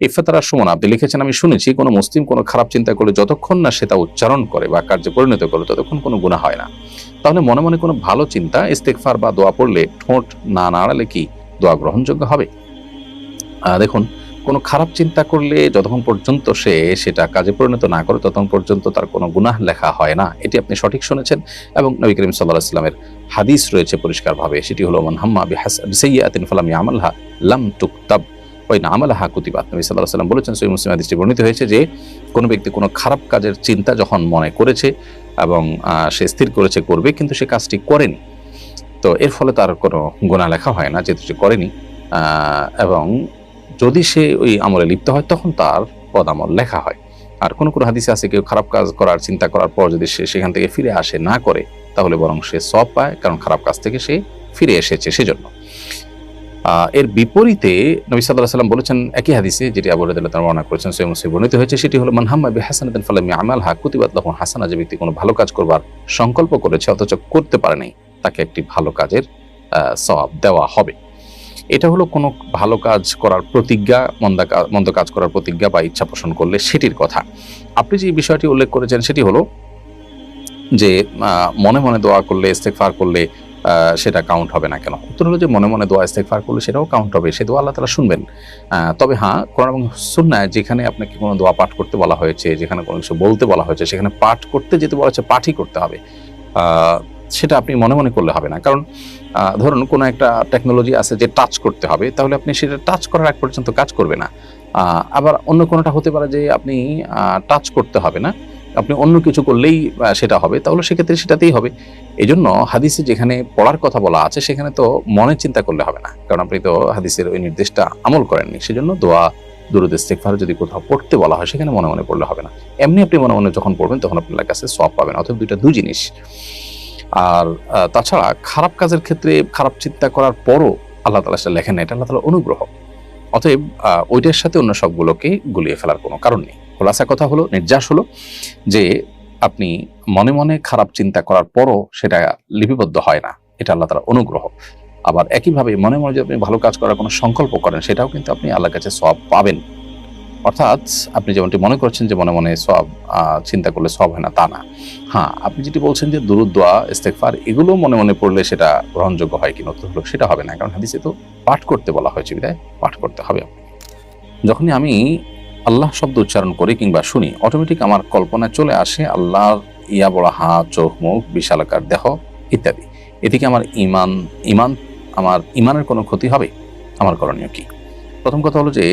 ইফাতারা সুমন, আপনি লিখেছেন, আমি শুনেছি, কোনো মুসলিম কোনো খারাপ চিন্তা করলে যতক্ষণ না সে তা উচ্চারণ করে বা কার্যে পরিণত করে, ততক্ষণ কোনো গুণা হয় না। তাহলে মনে মনে কোনো ভালো চিন্তা ইস্তেকফার বা দোয়া পড়লে ঠোঁট না নাড়ালে কি দোয়া গ্রহণযোগ্য হবে? দেখুন, কোনো খারাপ চিন্তা করলে যতক্ষণ পর্যন্ত সে সেটা কাজে পরিণত না করে, ততক্ষণ পর্যন্ত তার কোনো গুনাহ লেখা হয় না। এটি আপনি সঠিক শুনেছেন এবং নবী করিম সাল্লাহ ইসলামের হাদিস রয়েছে পরিষ্কারভাবে। সেটি হলো, মান হাম্মা বিহাসাইয়াতিন ফালাম ইয়ামালহা লাম তুকতাব। ওই না আমালাহা কুতিবাত নবী সাল্লাহ সাল্লাম বলেছেন সই মুসলিম হাদিসটি বর্ণিত হয়েছে যে, কোনো ব্যক্তি কোনো খারাপ কাজের চিন্তা যখন মনে করেছে এবং সে স্থির করেছে, করবে, কিন্তু সে কাজটি করেনি। তো এর ফলে তার কোনো গোনা লেখা হয় না, যেহেতু সে করেনি। এবং যদি সে ওই আমলে লিপ্ত হয়, তখন তার পদ আমল লেখা হয়। আর কোনো কোনো হাদিসে আছে, কেউ খারাপ কাজ করার, চিন্তা করার পর যদি সে সেখান থেকে ফিরে আসে, না করে, তাহলে বরং সে সব পায়, কারণ খারাপ কাজ থেকে সে ফিরে এসেছে, সেজন্য। এর বিপরীতে নবী সাল্লাহ সাল্লাম বলেছেন একই হাদিসে যেটি আবু রাদিয়াল্লাহু তাআলা বর্ণনা করেছেন সৈয়দ মুসলিম বর্ণিত হয়েছে, সেটি হলো, মান হাম্মা বিহাসানাতিন ফালাম ইয়ামালহা কুতিবাত লাহু হাসানা যে ব্যক্তি কোনো ভালো কাজ করবার সংকল্প করেছে, অথচ করতে পারে নাই, তাকে একটি ভালো কাজের সওয়াব দেওয়া হবে। এটা হলো কোনো ভালো কাজ করার প্রতিজ্ঞা, মন্দা মন্দ কাজ করার প্রতিজ্ঞা বা ইচ্ছা পোষণ করলে সেটির কথা। আপনি যে বিষয়টি উল্লেখ করেছেন, সেটি হলো যে মনে মনে দোয়া করলে ইস্তেকফার করলে সেটা কাউন্ট হবে না কেন? উত্তর হলো যে মনে মনে দোয়া ইস্তেকফার করলে সেটাও কাউন্ট হবে। সে দোয়া আল্লাহ তালা শুনবেন। তবে হ্যাঁ কোরআন এবং সুন্নায় যেখানে আপনাকে কোনো দোয়া পাঠ করতে বলা হয়েছে, যেখানে কোনো কিছু বলতে বলা হয়েছে, সেখানে পাঠ করতে যেতে বলা হচ্ছে পাঠই করতে হবে। সেটা আপনি মনে মনে করলে হবে না। কারণ ধরুন কোনো একটা টেকনোলজি আছে যে টাচ করতে হবে, তাহলে আপনি সেটা টাচ করার এক পর্যন্ত কাজ করবে না। আবার অন্য কোনোটা হতে পারে যে আপনি টাচ করতে হবে না। আপনি অন্য কিছু করলেই সেটা হবে, তাহলে সেক্ষেত্রে সেটাতেই হবে। এই জন্য হাদিসে যেখানে পড়ার কথা বলা আছে, সেখানে তো মনে চিন্তা করলে হবে না। কারণ আপনি তো হাদিসের ওই নির্দেশটা আমল করেননি, সেজন্য দোয়া, দুরুদ ইস্তেকফার যদি কোথাও পড়তে বলা হয়, সেখানে মনে মনে পড়লে হবে না। এমনি আপনি মনে মনে যখন পড়বেন, তখন আপনার কাছে সব পাবেন, অথবা দুইটা দুই জিনিস। আর তাছাড়া খারাপ কাজের ক্ষেত্রে খারাপ চিন্তা করার পরও আল্লাহ তালা সেটা লেখেন না, এটা আল্লাহ তালা অনুগ্রহ। অতএব ওইটার সাথে অন্য সবগুলোকে গুলিয়ে ফেলার কোনো কারণ নেই। খোলাসা কথা হলো, নির্যাস হলো, যে আপনি মনে মনে খারাপ চিন্তা করার পরও সেটা লিপিবদ্ধ হয় না। এটা আল্লাহ তালা অনুগ্রহ। আবার একইভাবে মনে মনে যদি আপনি ভালো কাজ করার কোনো সংকল্প করেন, সেটাও কিন্তু আপনি আল্লাহর কাছে সব পাবেন। অর্থাৎ আপনি যেমনটি মনে করছেন যে মনে মনে সব চিন্তা করলে সব হয় না, তা না। হ্যাঁ আপনি যেটি বলছেন যে দুরুদোয়া ইস্তেকফার এগুলো মনে মনে পড়লে সেটা গ্রহণযোগ্য হয় কি নতুন হলো, সেটা হবে না। কারণ হাদিসে তো পাঠ করতে বলা হয়েছে, বিদায়, পাঠ করতে হবে। যখনই আমি আল্লাহ শব্দ উচ্চারণ করি কিংবা শুনি অটোমেটিক আমার কল্পনায় চলে আসে আল্লাহর ইয়া বড় হাত চোখ, মুখ বিশালাকার দেহ ইত্যাদি। এদিকে আমার ইমান ইমান আমার ইমানের কোনো ক্ষতি হবে? আমার করণীয় কি? প্রথম কথা হলো যে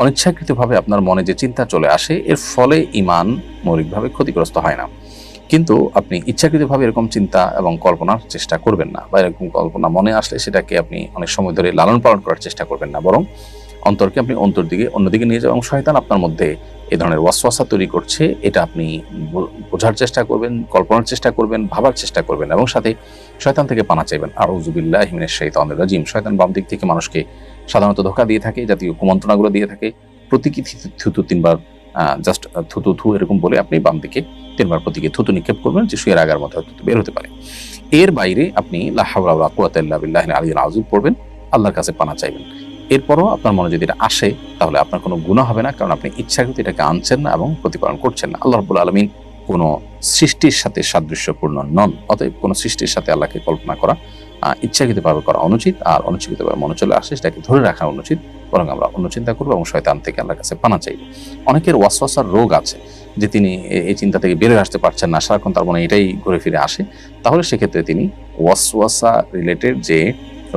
অনিচ্ছাকৃতভাবে আপনার মনে যে চিন্তা চলে আসে, এর ফলে ইমান মৌলিকভাবে ক্ষতিগ্রস্ত হয় না। কিন্তু আপনি ইচ্ছাকৃতভাবে এরকম চিন্তা এবং কল্পনার চেষ্টা করবেন না বা এরকম কল্পনা মনে আসলে সেটাকে আপনি অনেক সময় ধরে লালন পালন করার চেষ্টা করবেন না। বরং অন্তরকে আপনি অন্তর দিকে, অন্যদিকে নিয়ে যাবেন এবং শয়তান আপনার মধ্যে এ ধরনের ওয়াসওয়াসা তৈরি করছে। এটা আপনি বোঝার চেষ্টা করবেন, কল্পনার চেষ্টা করবেন, ভাবার চেষ্টা করবেন এবং সাথে শয়তান থেকে পানা চাইবেন। আর উজুবিল্লাহ হিমিনের শৈতানের রাজিম। শয়তান বাম দিক থেকে মানুষকে সাধারণত ধোকা দিয়ে থাকে, জাতীয় কুমন্ত্রণাগুলো দিয়ে থাকে। প্রতীকী থিতু- তিনবার জাস্ট থুতু, থু এরকম বলে আপনি বাম দিকে তিনবার প্রতীকে থুতু নিক্ষেপ করবেন যে শুয়ের আগার থুতু বের হতে পারে। এর বাইরে আপনি লাহাউলা কুয়াতাল্লাহ বিল্লাহ আলী আজিম পড়বেন, আল্লাহর কাছে পানা চাইবেন। এরপরও আপনার মনে যদি এটা আসে, তাহলে আপনার কোনো গুণা হবে না, কারণ আপনি ইচ্ছাকৃত এটাকে আনছেন না এবং প্রতিপালন করছেন না। আল্লাহ রবুল আলমিন কোনো সৃষ্টির সাথে সাদৃশ্যপূর্ণ নন, অতএব কোনো সৃষ্টির সাথে আল্লাহকে কল্পনা করা ইচ্ছাকৃতভাবে করা অনুচিত, আর অনুচিতভাবে মনে চলে আসে সেটাকে ধরে রাখা অনুচিত, বরং আমরা অন্য চিন্তা করব এবং শয়তান থেকে আল্লাহর কাছে পানা চাইব। অনেকের ওয়াসওয়াসার রোগ আছে, যে তিনি এই চিন্তা থেকে বেরোয় আসতে পারছেন না, সারাক্ষণ তার মনে এটাই ঘুরে ফিরে আসে, তাহলে সেক্ষেত্রে তিনি ওয়াসওয়াসা রিলেটেড যে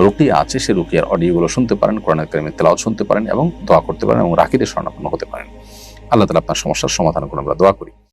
রুকিয়া আছে সেই রুকিয়ার অডিওগুলো শুনতে পারেন কোরআন কারিমের তেলাও শুনতে পারেন এবং দোয়া করতে পারেন এবং রাখিদের স্বর্ণাপন্ন হতে পারেন। আল্লাহ তালা আপনার সমস্যার সমাধান করে আমরা দোয়া করি।